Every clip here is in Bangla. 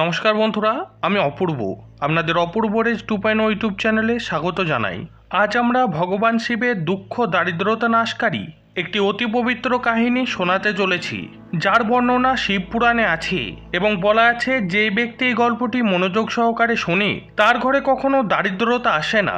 নমস্কার বন্ধুরা, আমি অপূর্ব। আপনাদের অপূর্ব রেজ টু ইউটিউব চ্যানেলে স্বাগত জানাই। আজ আমরা ভগবান শিবের দুঃখ, দারিদ্রতা নাশকারী একটি অতি পবিত্র কাহিনী শোনাতে চলেছি, যার বর্ণনা শিব পুরাণে আছে এবং বলা আছে যে ব্যক্তি এই গল্পটি মনোযোগ সহকারে শোনে, তার ঘরে কখনো দারিদ্রতা আসে না।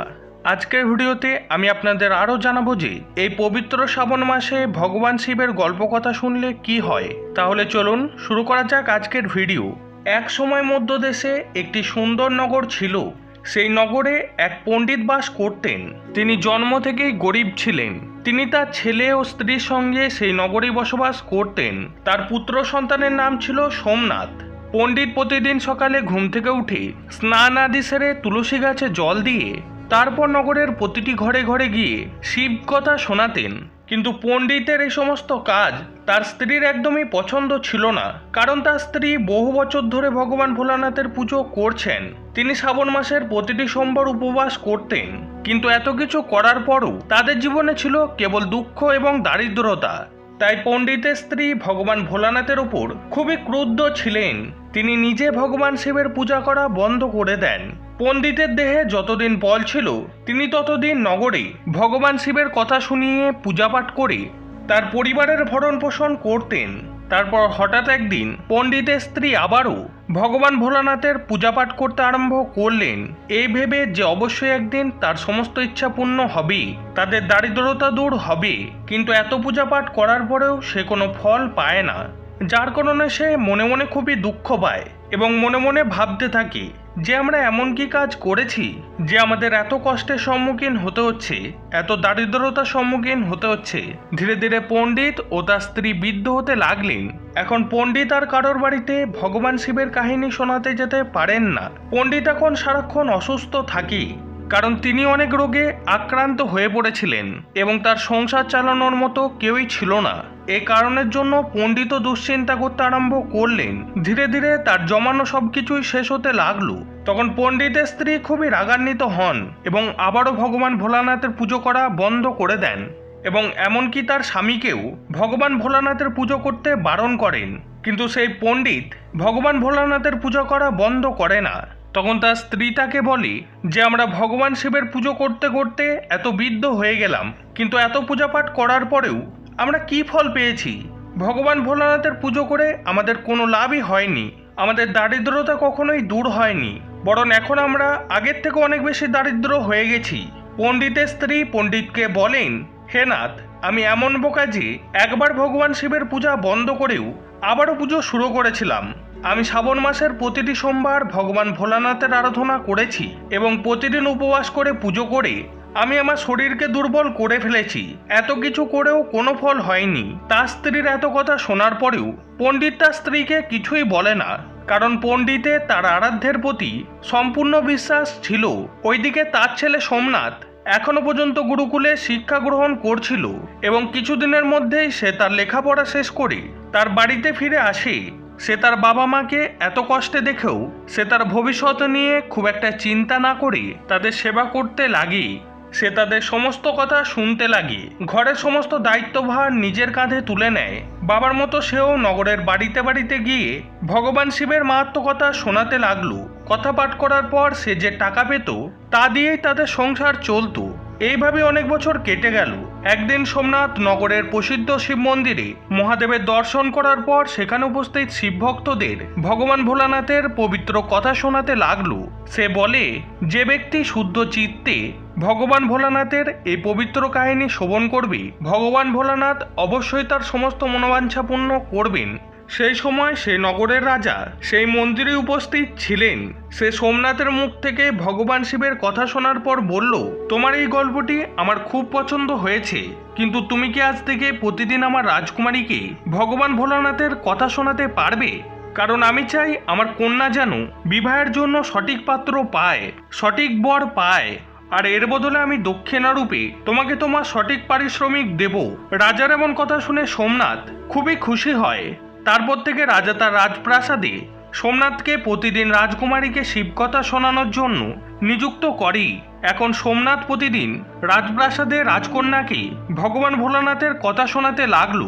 আজকের ভিডিওতে আমি আপনাদের আরও জানাব যে এই পবিত্র শ্রাবণ মাসে ভগবান শিবের গল্প কথা শুনলে কি হয়। তাহলে চলুন শুরু করা যাক আজকের ভিডিও। এক সময় মধ্য দেশে একটি সুন্দর নগর ছিল। সেই নগরে এক পণ্ডিত বাস করতেন। তিনি জন্ম থেকেই গরিব ছিলেন। তিনি তার ছেলে ও স্ত্রীর সঙ্গে সেই নগরেই বসবাস করতেন। তার পুত্র সন্তানের নাম ছিল সোমনাথ। পণ্ডিত প্রতিদিন সকালে ঘুম থেকে উঠে স্নান আদি সেরে তুলসী গাছে জল দিয়ে তারপর নগরের প্রতিটি ঘরে ঘরে গিয়ে শিব কথা শোনাতেন। কিন্তু পণ্ডিতের এই সমস্ত কাজ তার স্ত্রীর একদমই পছন্দ ছিল না, কারণ তার স্ত্রী বহু বছর ধরে ভগবান ভোলানাথের পুজো করছেন। তিনি শ্রাবণ মাসের প্রতিটি সোমবার উপবাস করতেন, কিন্তু এত কিছু করার পরও তাদের জীবনে ছিল কেবল দুঃখ এবং দারিদ্রতা। তাই পণ্ডিতের স্ত্রী ভগবান ভোলানাথের উপর খুবই ক্রুদ্ধ ছিলেন। তিনি নিজে ভগবান শিবের পূজা করা বন্ধ করে দেন। পণ্ডিতের দেহে যতদিন বল ছিল, তিনি ততদিন নগরে ভগবান শিবের কথা শুনিয়ে পূজাপাঠ করে তার পরিবারের ভরণ পোষণ করতেন। তারপর হঠাৎ একদিন পণ্ডিতের স্ত্রী আবারও ভগবান ভোলানাথের পূজাপাঠ করতে আরম্ভ করলেন। এই ভেবে যে অবশ্যই একদিন তার সমস্ত ইচ্ছা পূর্ণ হবে, তাদের দারিদ্রতা দূর হবে, কিন্তু এত পূজাপাঠ করার পরেও সে কোনো ফল পায় না, যার কারণে সে মনে মনে খুবই দুঃখ পায় এবং মনে মনে ভাবতে থাকে। যে আমরা এমন কি কাজ করেছি যে আমাদের এত কষ্টের সম্মুখীন হতে হচ্ছে, এত দারিদ্রতার সম্মুখীন হতে হচ্ছে। ধীরে ধীরে পণ্ডিত ও তার স্ত্রী বৃদ্ধ হতে লাগলেন। এখন পণ্ডিত আর কারোর বাড়িতে ভগবান শিবের কাহিনী শোনাতে যেতে পারেন না। পণ্ডিত এখন সারাক্ষণ অসুস্থ থাকি, কারণ তিনি অনেক রোগে আক্রান্ত হয়ে পড়েছিলেন এবং তার সংসার চালানোর মতো কেউই ছিল না। এ কারণের জন্য পণ্ডিত দুশ্চিন্তা করতে আরম্ভ করলেন। ধীরে ধীরে তার জমানো সবকিছুই শেষ হতে লাগল। তখন পণ্ডিতের স্ত্রী খুবই রাগান্বিত হন এবং আবারও ভগবান ভোলানাথের পুজো করা বন্ধ করে দেন এবং এমনকি তার স্বামীকেও ভগবান ভোলানাথের পুজো করতে বারণ করেন। কিন্তু সেই পণ্ডিত ভগবান ভোলানাথের পুজো করা বন্ধ করে না। তখন তার স্ত্রী তাকে বলে, যে আমরা ভগবান শিবের পুজো করতে করতে এত বৃদ্ধ হয়ে গেলাম, কিন্তু এত পূজাপাঠ করার পরেও আমরা কি ফল পেয়েছি? ভগবান ভোলানাথের পুজো করে আমাদের কোনো লাভই হয়নি। আমাদের দারিদ্রতা কখনোই দূর হয়নি। বরং এখন আমরা আগের থেকে অনেক বেশি দারিদ্র হয়ে গেছি। পণ্ডিতের স্ত্রী পণ্ডিতকে বলেন, হে নাথ, আমি এমন বোকা যে একবার ভগবান শিবের পূজা বন্ধ করেও আবারও পুজো শুরু করেছিলাম। আমি শ্রাবণ মাসের প্রতিটি সোমবার ভগবান ভোলানাথের আরাধনা করেছি এবং প্রতিদিন উপবাস করে পুজো করে আমি আমার শরীরকে দুর্বল করে ফেলেছি। এত কিছু করেও কোনো ফল হয়নি। তার স্ত্রীর এত কথা শোনার পরেও পণ্ডিত তার স্ত্রীকে কিছুই বলে না। কারণ পণ্ডিতে তার আরাধ্যের প্রতি সম্পূর্ণ বিশ্বাস ছিল। ওইদিকে তার ছেলে সোমনাথ এখনও পর্যন্ত গুরুকুলে শিক্ষা গ্রহণ করছিল এবং কিছুদিনের মধ্যেই সে তার লেখাপড়া শেষ করে তার বাড়িতে ফিরে আসে। সে তার বাবা মাকে এত কষ্টে দেখেও সে তার ভবিষ্যৎ নিয়ে খুব একটা চিন্তা না করে তাদের সেবা করতে লাগে। সে তাদের সমস্ত কথা শুনতে লাগে। ঘরের সমস্ত দায়িত্বভার নিজের কাঁধে তুলে নেয়। বাবার মতো সেও নগরের বাড়িতে বাড়িতে গিয়ে ভগবান শিবের মাহাত্ম কথা শোনাতে লাগল। কথা পাঠ করার পর সে যে টাকা পেত, তা দিয়েই তাদের সংসার চলত। এইভাবে অনেক বছর কেটে গেল। একদিন সোমনাথ নগরের প্রসিদ্ধ শিব মন্দিরে মহাদেবের দর্শন করার পর সেখানে উপস্থিত শিবভক্তদের ভগবান ভোলানাথের পবিত্র কথা শোনাতে লাগল। সে বলে, যে ব্যক্তি শুদ্ধ চিত্তে ভগবান ভোলানাথের এই পবিত্র কাহিনী শ্রবণ করবে, ভগবান ভোলানাথ অবশ্যই তার সমস্ত মনোবাঞ্ছা পূর্ণ করবেন। সেই সময় সে নগরের রাজা, সেই মন্দিরে উপস্থিত ছিলেন। সে সোমনাথের মুখ থেকে ভগবান শিবের কথা শোনার পর বলল, তোমার এই গল্পটি আমার খুব পছন্দ হয়েছে। কিন্তু তুমি কি আজ থেকে প্রতিদিন আমার রাজকুমারীকে ভগবান ভোলানাথের কথা শোনাতে পারবে? কারণ আমি চাই আমার কন্যা যেন বিবাহের জন্য সঠিক পাত্র পায়, সঠিক বর পায়। আর এর বদলে আমি দক্ষিণারূপে তোমাকে তোমার সঠিক পারিশ্রমিক দেব। রাজার এমন কথা শুনে সোমনাথ খুবই খুশি হয়। তারপর থেকে রাজা তার রাজপ্রাসাদে সোমনাথকে প্রতিদিন রাজকুমারীকে শিবকথা শোনানোর জন্য নিযুক্ত করেই। এখন সোমনাথ প্রতিদিন রাজপ্রাসাদে রাজকন্যাকে ভগবান ভোলানাথের কথা শোনাতে লাগল।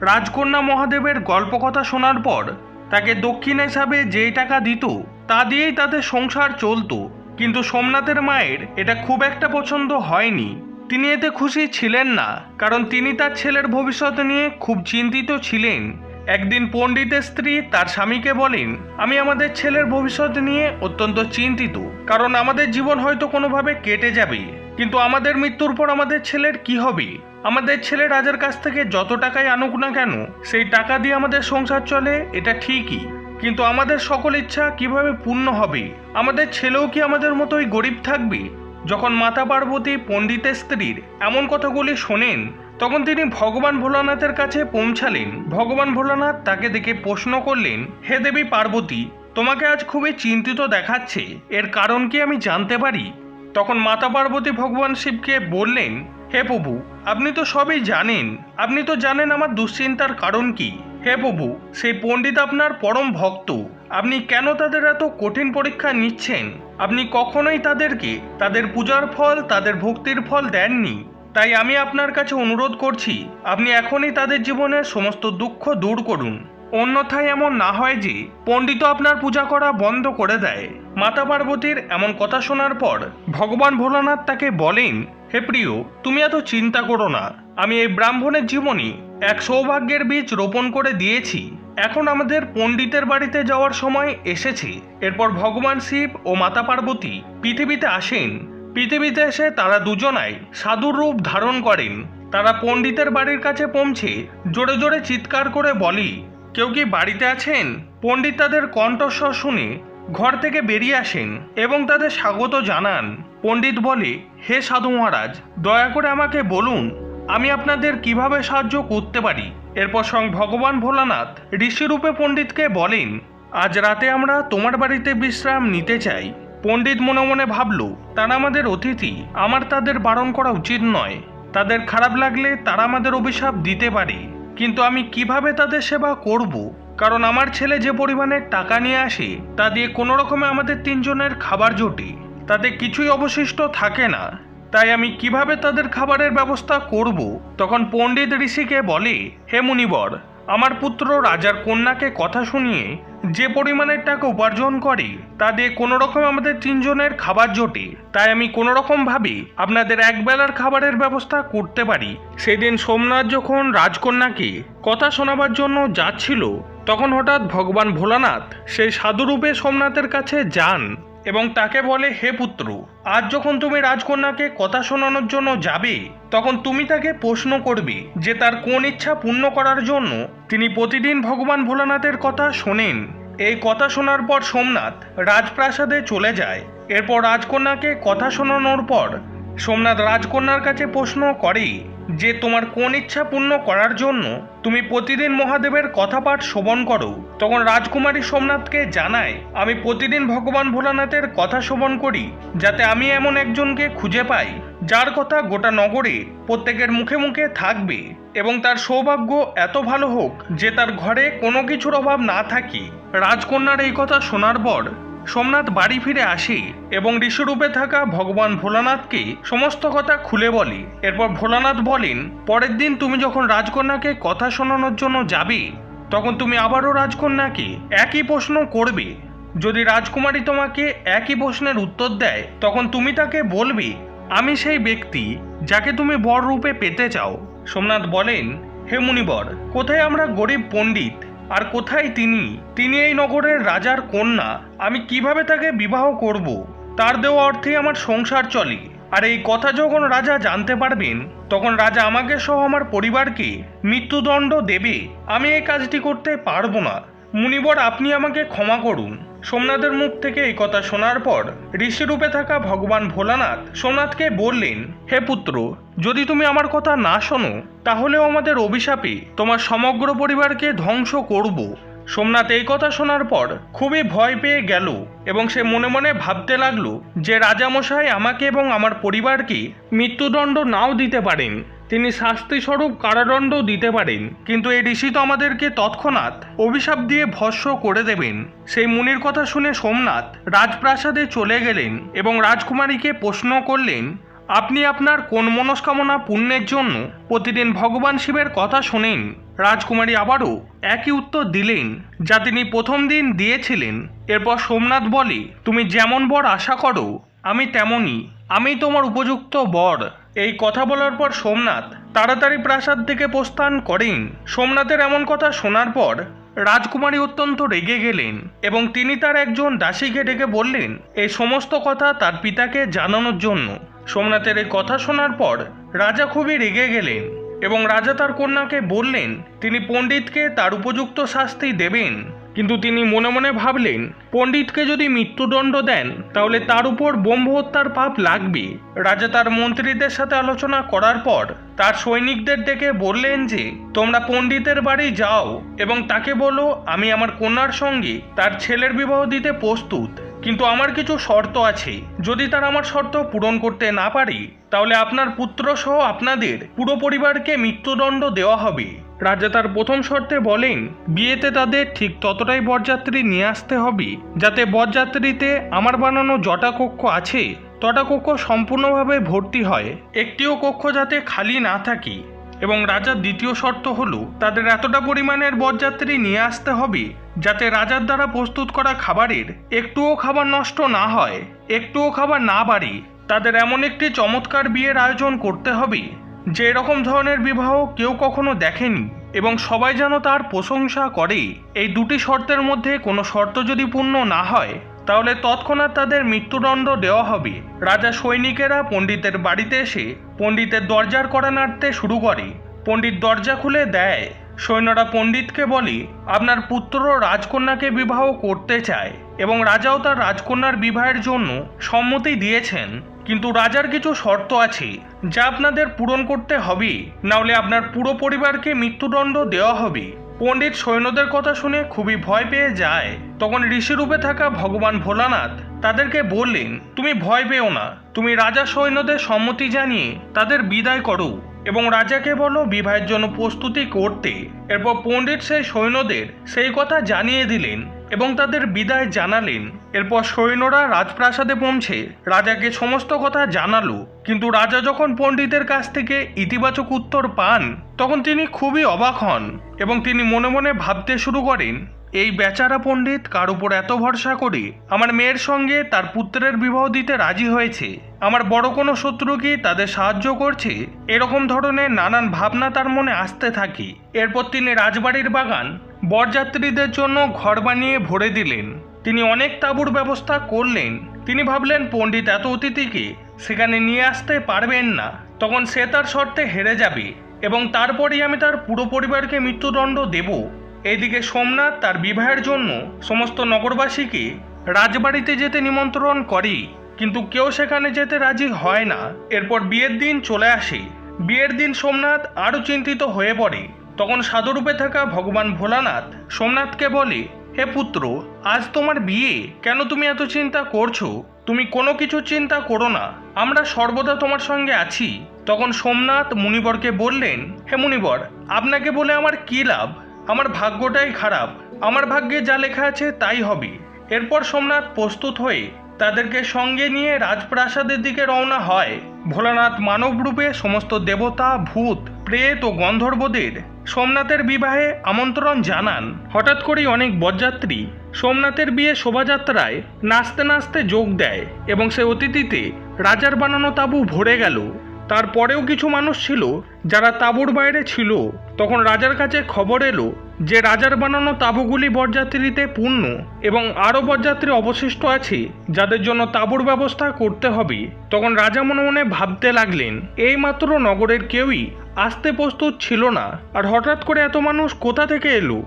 রাজকন্যা মহাদেবের গল্প কথা শোনার পর তাকে দক্ষিণ হিসাবে যেই টাকা দিত, তা দিয়েই তাদের সংসার চলতো। কিন্তু সোমনাথের মায়ের এটা খুব একটা পছন্দ হয়নি। তিনি এতে খুশি ছিলেন না, কারণ তিনি তার ছেলের ভবিষ্যৎ নিয়ে খুব চিন্তিত ছিলেন। একদিন পণ্ডিতের স্ত্রী তার স্বামীকে বলেন, আমি আমাদের ছেলের ভবিষ্যৎ নিয়ে অত্যন্ত চিন্তিত। কারণ আমাদের জীবন হয়তো কোনোভাবে কেটে যাবে। কিন্তু আমাদের মৃত্যুর পর আমাদের ছেলের কি হবে? আমাদের ছেলে রাজার কাছ থেকে যত টাকাই আনুক না কেন, সেই টাকা দিয়ে আমাদের সংসার চলে, এটা ঠিকই। কিন্তু আমাদের সকল ইচ্ছা কীভাবে পূর্ণ হবে? আমাদের ছেলেও কি আমাদের মতোই গরিব থাকবে? যখন মাতা পার্বতী পণ্ডিতের স্ত্রীর এমন কথাগুলি শোনেন তখন তিনি ভগবান ভোলানাথের কাছে পৌঁছালেন। ভগবান ভোলানাথ তাকে দেখে প্রশ্ন করলেন, হে দেবী পার্বতী, তোমাকে আজ খুবই চিন্তিত দেখাচ্ছে। এর কারণ কি আমি জানতে পারি? তখন মাতা পার্বতী ভগবান শিবকে বললেন, হে প্রভু, আপনি তো সবই জানেন। আপনি তো জানেন আমার দুশ্চিন্তার কারণ কি। হে প্রভু, সেই পণ্ডিত আপনার পরম ভক্ত। আপনি কেন তাদের এত কঠিন পরীক্ষা নিচ্ছেন? আপনি কখনোই তাদেরকে, তাদের পূজার ফল, তাদের ভক্তির ফল দেননি। তাই আমি আপনার কাছে অনুরোধ করছি, আপনি এখনই তাদের জীবনের সমস্ত দুঃখ দূর করুন। অন্যথায় এমন না হয় যে পণ্ডিত আপনার পূজা করা বন্ধ করে দেয়। মাতা পার্বতীর এমন কথা শোনার পর, ভগবান ভোলানাথ তাকে বলেন, হে প্রিয়, তুমি এত চিন্তা করো না। আমি এই ব্রাহ্মণের জীবনে এক সৌভাগ্যের বীজ রোপণ করে দিয়েছি। এখন আমাদের পণ্ডিতের বাড়িতে যাওয়ার সময় এসেছে। এরপর ভগবান শিব ও মাতা পার্বতী পৃথিবীতে আসেন। পৃথিবীতে এসে তারা দুজনাই সাধুর রূপ ধারণ করেন। তারা পণ্ডিতের বাড়ির কাছে পৌঁছে জোরে জোরে চিৎকার করে বলি, কেউ কি বাড়িতে আছেন? পণ্ডিত তাদের কণ্ঠস্বর শুনে ঘর থেকে বেরিয়ে আসেন এবং তাদের স্বাগত জানান। পণ্ডিত বলে, হে সাধু মহারাজ, দয়া করে আমাকে বলুন, আমি আপনাদের কীভাবে সাহায্য করতে পারি? এরপর স্বয়ং ভগবান ভোলানাথ ঋষিরূপে পণ্ডিতকে বলেন, আজ রাতে আমরা তোমার বাড়িতে বিশ্রাম নিতে চাই। পণ্ডিত মনে মনে ভাবল, তারা আমাদের অতিথি, আমার তাদের বারণ করা উচিত নয়। তাদের খারাপ লাগলে তারা আমাদের অভিশাপ দিতে পারে। কিন্তু আমি কীভাবে তাদের সেবা করব? কারণ আমার ছেলে যে পরিমাণে টাকা নিয়ে আসে, তা দিয়ে কোনো রকমে আমাদের তিনজনের খাবার জোটে। তাতে কিছুই অবশিষ্ট থাকে না। তাই আমি কীভাবে তাদের খাবারের ব্যবস্থা করব? তখন পণ্ডিত ঋষিকে বলে, হে মুনিবর আমার পুত্র রাজার কন্যাকে কথা শুনিয়ে যে পরিমাণের টাকা উপার্জন করে, তা দিয়ে কোনো রকম আমাদের তিনজনের খাবার জোটে। তাই আমি কোনো রকম ভাবে আপনাদের একবেলার খাবারের ব্যবস্থা করতে পারি। সেদিন সোমনাথ যখন রাজকন্যাকে কথা শোনাবার জন্য যাচ্ছিল, তখন হঠাৎ ভগবান ভোলানাথ সেই সাধুরূপে সোমনাথের কাছে যান। এবং তাকে বলে, হে পুত্র, আজ যখন তুমি রাজকন্যাকে কথা শোনানোর জন্য যাবে, তখন তুমি তাকে প্রশ্ন করবে যে তার কোন ইচ্ছা পূর্ণ করার জন্য তিনি প্রতিদিন ভগবান ভোলানাথের কথা শোনেন। এই কথা শোনার পর সোমনাথ রাজপ্রাসাদে চলে যায়। এরপর রাজকন্যাকে কথা শোনানোর পর সোমনাথ রাজকন্যার কাছে প্রশ্ন করে যে তোমার কোন ইচ্ছা পূর্ণ করার জন্য তুমি প্রতিদিন মহাদেবের কথা পাঠ শ্রবণ করো, তখন রাজকুমারী সোমনাথকে জানায়, আমি প্রতিদিন ভগবান ভোলানাথের কথা শ্রবণ করি, যাতে আমি এমন একজনকে খুঁজে পাই, যার কথা গোটা নগরে প্রত্যেকের মুখে মুখে থাকবে, এবং তার সৌভাগ্য এত ভালো হোক যে তার ঘরে কোনো কিছুর অভাব না থাকে। রাজকন্যার এই কথা শোনার পর সোমনাথ বাড়ি ফিরে আসে এবং ঋষিরূপে থাকা ভগবান ভোলানাথকে সমস্ত কথা খুলে বলে। এরপর ভোলানাথ বলেন, পরের দিন তুমি যখন রাজকন্যাকে কথা শোনানোর জন্য যাবে, তখন তুমি আবারও রাজকন্যাকে একই প্রশ্ন করবে। যদি রাজকুমারী তোমাকে একই প্রশ্নের উত্তর দেয়, তখন তুমি তাকে বলবে, আমি সেই ব্যক্তি যাকে তুমি বর রূপে পেতে চাও। সোমনাথ বলেন, হে মুনিবর, কোথায় আমরা গরিব পণ্ডিত আর কোথায় তিনি? তিনি এই নগরের রাজার কন্যা। আমি কীভাবে তাকে বিবাহ করব? তার দেওয়া অর্থে আমার সংসার চলে। আর এই কথা যখন রাজা জানতে পারবেন, তখন রাজা আমাকে সহ আমার পরিবারকে মৃত্যুদণ্ড দেবে। আমি এই কাজটি করতে পারব না। মুনিবর, আপনি আমাকে ক্ষমা করুন। সোমনাথের মুখ থেকে এই কথা শোনার পর ঋষিরূপে থাকা ভগবান ভোলানাথ সোমনাথকে বললেন, হে পুত্র, যদি তুমি আমার কথা না শোনো, তাহলেও আমাদের অভিশাপে তোমার সমগ্র পরিবারকে ধ্বংস করব। সোমনাথ এই কথা শোনার পর খুবই ভয় পেয়ে গেল এবং সে মনে মনে ভাবতে লাগল যে রাজামশাই আমাকে এবং আমার পরিবারকে মৃত্যুদণ্ড নাও দিতে পারেন। তিনি শাস্তিস্বরূপ কারাদণ্ড দিতে পারেন, কিন্তু এই ঋষি তো আমাদেরকে তৎক্ষণাৎ অভিশাপ দিয়ে ভস্য করে দেবেন। সেই মুনির কথা শুনে সোমনাথ রাজপ্রাসাদে চলে গেলেন এবং রাজকুমারীকে প্রশ্ন করলেন, আপনি আপনার কোন মনস্কামনা পূর্ণের জন্য প্রতিদিন ভগবান শিবের কথা শোনেন? রাজকুমারী আবারও একই উত্তর দিলেন, যা তিনি প্রথম দিন দিয়েছিলেন। এরপর সোমনাথ বলে, তুমি যেমন বর আশা করো, আমি তেমনই। আমি তোমার উপযুক্ত বর। এই কথা বলার পর সোমনাথ তাড়াতাড়ি প্রাসাদ থেকে প্রস্থান করেন। সোমনাথের এমন কথা শোনার পর রাজকুমারী অত্যন্ত রেগে গেলেন এবং তিনি তার একজন দাসীকে ডেকে বললেন, এই সমস্ত কথা তার পিতাকে জানানোর জন্য। সোমনাথের এই কথা শোনার পর রাজা খুবই রেগে গেলেন এবং রাজা তার কন্যাকে বললেন, তিনি পণ্ডিতকে তার উপযুক্ত শাস্তি দেবেন। কিন্তু তিনি মনে মনে ভাবলেন, পণ্ডিতকে যদি মৃত্যুদণ্ড দেন, তাহলে তার উপর বোম্ব হত্যার পাপ লাগবে রাজা তার মন্ত্রীদের সাথে আলোচনা করার পর, তার সৈনিকদের ডেকে বললেন যে, তোমরা পণ্ডিতের বাড়ি যাও এবং তাকে বলো, আমি আমার কন্যার সঙ্গে তার ছেলের বিবাহ দিতে প্রস্তুত। কিন্তু আমার কিছু শর্ত আছে। যদি তার আমার শর্ত পূরণ করতে না পারি, তাহলে আপনার পুত্র সহ আপনাদের পুরো পরিবারকে মৃত্যুদণ্ড দেওয়া হবে। রাজা তার প্রথম শর্তে বলেন, বিয়েতে তাদের ঠিক ততটাই বরযাত্রী নিয়ে আসতে হবে, যাতে বরযাত্রীতে আমার বানানো জটা কক্ষ আছে, তটা কক্ষ সম্পূর্ণভাবে ভর্তি হয়, একটিও কক্ষ যাতে খালি না থাকে। এবং রাজার দ্বিতীয় শর্ত হলো, তাদের এতটা পরিমাণের বরযাত্রী নিয়ে আসতে হবে যাতে রাজার দ্বারা প্রস্তুত করা খাবারের একটুও খাবার নষ্ট না হয়, একটুও খাবার না বাড়ে, তাদের এমন একটি চমৎকার বিয়ের আয়োজন করতে হবে, যে এরকম ধরনের বিবাহ কেউ কখনো দেখেনি এবং সবাই যেন তার প্রশংসা করে। এই দুটি শর্তের মধ্যে কোনো শর্ত যদি পূর্ণ না হয়, তাহলে তৎক্ষণাৎ তাদের মৃত্যুদণ্ড দেওয়া হবে। রাজা সৈনিকেরা পণ্ডিতের বাড়িতে এসে পণ্ডিতের দরজার করা নাড়তে শুরু করে। পণ্ডিত দরজা খুলে দেয়। সৈন্যরা পণ্ডিতকে বলে, আপনার পুত্র রাজকন্যাকে বিবাহ করতে চায় এবং রাজাও তার রাজকন্যার বিবাহের জন্য সম্মতি দিয়েছেন। কিন্তু রাজার কিছু শর্ত আছে, যা আপনাদের পূরণ করতে হবে। নাহলে আপনার পুরো পরিবারকে মৃত্যুদণ্ড দেওয়া হবে। পণ্ডিত সৈন্যদের কথা শুনে খুবই ভয় পেয়ে যায়। তখন ঋষিরূপে থাকা ভগবান ভোলানাথ তাদেরকে বললেন, তুমি ভয় পেও না। তুমি রাজা সৈন্যদের সম্মতি জানিয়ে তাদের বিদায় করো। এবং রাজাকে বলো, বিবাহের জন্য প্রস্তুতি করতে। এরপর পণ্ডিত সেই সৈন্যদের সেই কথা জানিয়ে দিলেন এবং তাদের বিদায় জানালেন। এরপর সৈন্যরা রাজপ্রাসাদে পৌঁছে রাজাকে সমস্ত কথা জানালো। কিন্তু রাজা যখন পণ্ডিতের কাছ থেকে ইতিবাচক উত্তর পান, তখন তিনি খুবই অবাক হন এবং তিনি মনে মনে ভাবতে শুরু করেন এই বেচারা পণ্ডিত কার উপর এত ভরসা করে? আমার মেয়ের সঙ্গে তার পুত্রের বিবাহ দিতে রাজি হয়েছে। আমার বড় কোনো শত্রু কি তাদের সাহায্য করছে? এরকম ধরনের নানান ভাবনা তার মনে আসতে থাকে। এরপর তিনি রাজবাড়ির বাগান বরযাত্রীদের জন্য ঘর বানিয়ে ভরে দিলেন। তিনি অনেক তাঁবুর ব্যবস্থা করলেন। তিনি ভাবলেন, পণ্ডিত এত অতিথিকে সেখানে নিয়ে আসতে পারবেন না। তখন সে তার শর্তে হেরে যাবে এবং তারপরেই আমি তার পুরো পরিবারকে মৃত্যুদণ্ড দেব। এদিকে সোমনাথ তার বিবাহের জন্য সমস্ত নগরবাসীকে রাজবাড়িতে যেতে নিমন্ত্রণ করে কিন্তু কেউ সেখানে যেতে রাজি হয় না। এরপর বিয়ের দিন চলে আসে। বিয়ের দিন সোমনাথ আরও চিন্তিত হয়ে পড়ে। তখন সাধুরূপে থাকা ভগবান ভোলানাথ সোমনাথকে বলে, হে পুত্র, আজ তোমার বিয়ে? কেন তুমি এত চিন্তা করছ? তুমি কোনো কিছু চিন্তা করো না। আমরা সর্বদা তোমার সঙ্গে আছি। তখন সোমনাথ মুনিবরকে বললেন, হে মুনিবর, আপনাকে বলে আমার কী লাভ? আমার ভাগ্যটাই খারাপ। আমার ভাগ্যে যা লেখা আছে তাই হবে। এরপর সোমনাথ প্রস্তুত হয়ে তাদেরকে সঙ্গে নিয়ে রাজপ্রাসাদের দিকে রওনা হয়। ভোলানাথ মানব রূপে সমস্ত দেবতা, ভূত, প্রেত ও গন্ধর্বদের সোমনাথের বিবাহে আমন্ত্রণ জানান। হঠাৎ করেই অনেক বরযাত্রী সোমনাথের বিয়ে শোভাযাত্রায় নাচতে নাচতে যোগ দেয় এবং সে অতিথিতে রাজার বানানো তাঁবু ভরে গেল। তারপরেও কিছু মানুষ ছিল যারা তাঁবুর বাইরে ছিল। তখন রাজার কাছে খবর এলো যে রাজার বানানো তাঁবুগুলি বরযাত্রীতে পূর্ণ এবং আরও বরযাত্রী অবশিষ্ট আছে যাদের জন্য তাঁবুর ব্যবস্থা করতে হবে। তখন রাজা মনে মনে ভাবতে লাগলেন এইমাত্র নগরের কেউই আসতে প্রস্তুত ছিল না। আর হঠাৎ করে এত মানুষ কোথা থেকে এলো?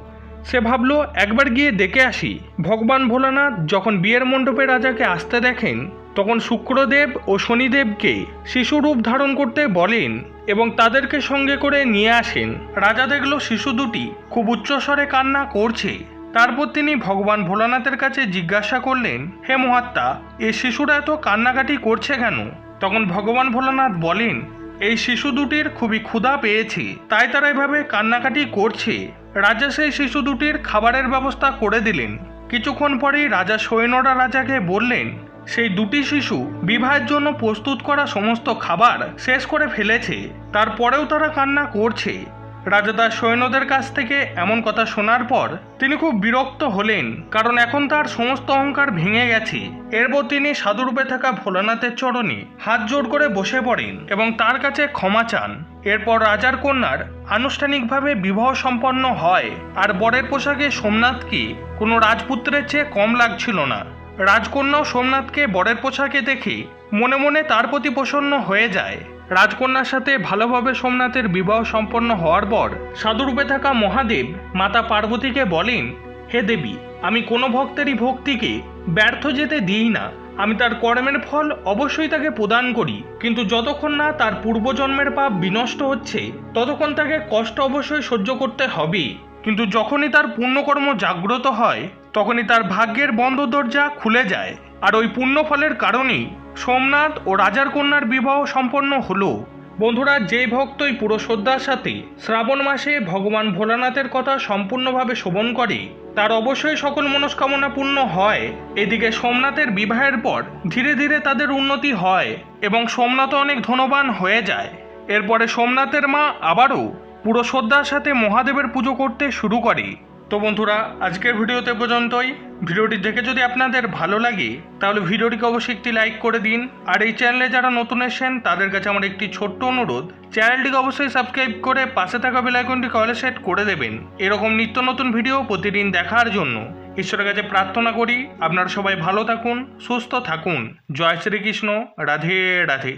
সে ভাবলো, একবার গিয়ে দেখে আসি। ভগবান ভোলানাথ যখন বিয়ের মণ্ডপে রাজাকে আসতে দেখেন তখন শুক্রদেব ও শনিদেবকে শিশুরূপ ধারণ করতে বলেন এবং তাদেরকে সঙ্গে করে নিয়ে আসেন। রাজা দেখল শিশু দুটি খুব উচ্চস্বরে কান্না করছে। তারপর তিনি ভগবান ভোলানাথের কাছে জিজ্ঞাসা করলেন, হে মহাত্মা, এই শিশুরা এত কান্নাকাটি করছে কেন? তখন ভগবান ভোলানাথ বলেন, এই শিশু দুটির খুবই ক্ষুধা পেয়েছে, তাই তারা এভাবে কান্নাকাটি করছে। রাজা সেই শিশু দুটির খাবারের ব্যবস্থা করে দিলেন। কিছুক্ষণ পরেই রাজা সৈন্যরা রাজাকে বললেন সেই দুটি শিশু বিবাহের জন্য প্রস্তুত করা সমস্ত খাবার শেষ করে ফেলেছে। তারপরেও তারা কান্না করছে। রাজা তার সৈন্যদের কাছ থেকে এমন কথা শোনার পর তিনি খুব বিরক্ত হলেন, কারণ এখন তার সমস্ত অহংকার ভেঙে গেছে। এরপর তিনি সাধুরূপে থাকা ভোলানাথের চরণে হাত জোড় করে বসে পড়েন এবং তার কাছে ক্ষমা চান। এরপর রাজার কন্যার আনুষ্ঠানিকভাবে বিবাহ সম্পন্ন হয়। আর বরের পোশাকে সোমনাথকে কোনো রাজপুত্রের চেয়ে কম লাগছিল না। রাজকন্যাও সোমনাথকে বরের পোশাকে দেখে মনে মনে তার প্রতি প্রসন্ন হয়ে যায়। রাজকন্যার সাথে ভালোভাবে সোমনাথের বিবাহ সম্পন্ন হওয়ার পর সাধুরূপে থাকা মহাদেব মাতা পার্বতীকে বলেন, হে দেবী, আমি কোনো ভক্তেরই ভক্তিকে ব্যর্থ যেতে দিই না। আমি তার কর্মের ফল অবশ্যই তাকে প্রদান করি। কিন্তু যতক্ষণ না তার পূর্বজন্মের পাপ বিনষ্ট হচ্ছে, ততক্ষণ তাকে কষ্ট অবশ্যই সহ্য করতে হবে। কিন্তু যখনই তার পুণ্যকর্ম জাগ্রত হয় তখনই তার ভাগ্যের বন্ধ দরজা খুলে যায়। আর ওই পুণ্যফলের কারণেই সোমনাথ ও রাজার কন্যার বিবাহ সম্পন্ন হলো। বন্ধুরা, যে ভক্তই পুরো শ্রদ্ধার সাথে শ্রাবণ মাসে ভগবান ভোলানাথের কথা সম্পূর্ণভাবে শোভন করে, তার অবশ্যই সকল মনস্কামনা পূর্ণ হয়। এদিকে সোমনাথের বিবাহের পর ধীরে ধীরে তাদের উন্নতি হয় এবং সোমনাথ অনেক ধনবান হয়ে যায়। এরপরে সোমনাথের মা আবারও পুরো শ্রদ্ধার সাথে মহাদেবের পুজো করতে শুরু করে। তো বন্ধুরা, আজকের ভিডিওতে পর্যন্তই। ভিডিওটি দেখে যদি আপনাদের ভালো লাগে, তাহলে ভিডিওটিকে অবশ্যই একটি লাইক করে দিন। আর এই চ্যানেলে যারা নতুন এসেছেন, তাদের কাছে আমার একটি ছোট্ট অনুরোধ, চ্যানেলটিকে অবশ্যই সাবস্ক্রাইব করে পাশে থাকা বেলাইকনটিকে অলে সেট করে দেবেন। এরকম নিত্য নতুন ভিডিও প্রতিদিন দেখার জন্য ঈশ্বরের কাছে প্রার্থনা করি, আপনারা সবাই ভালো থাকুন, সুস্থ থাকুন। জয় শ্রীকৃষ্ণ, রাধে রাধে।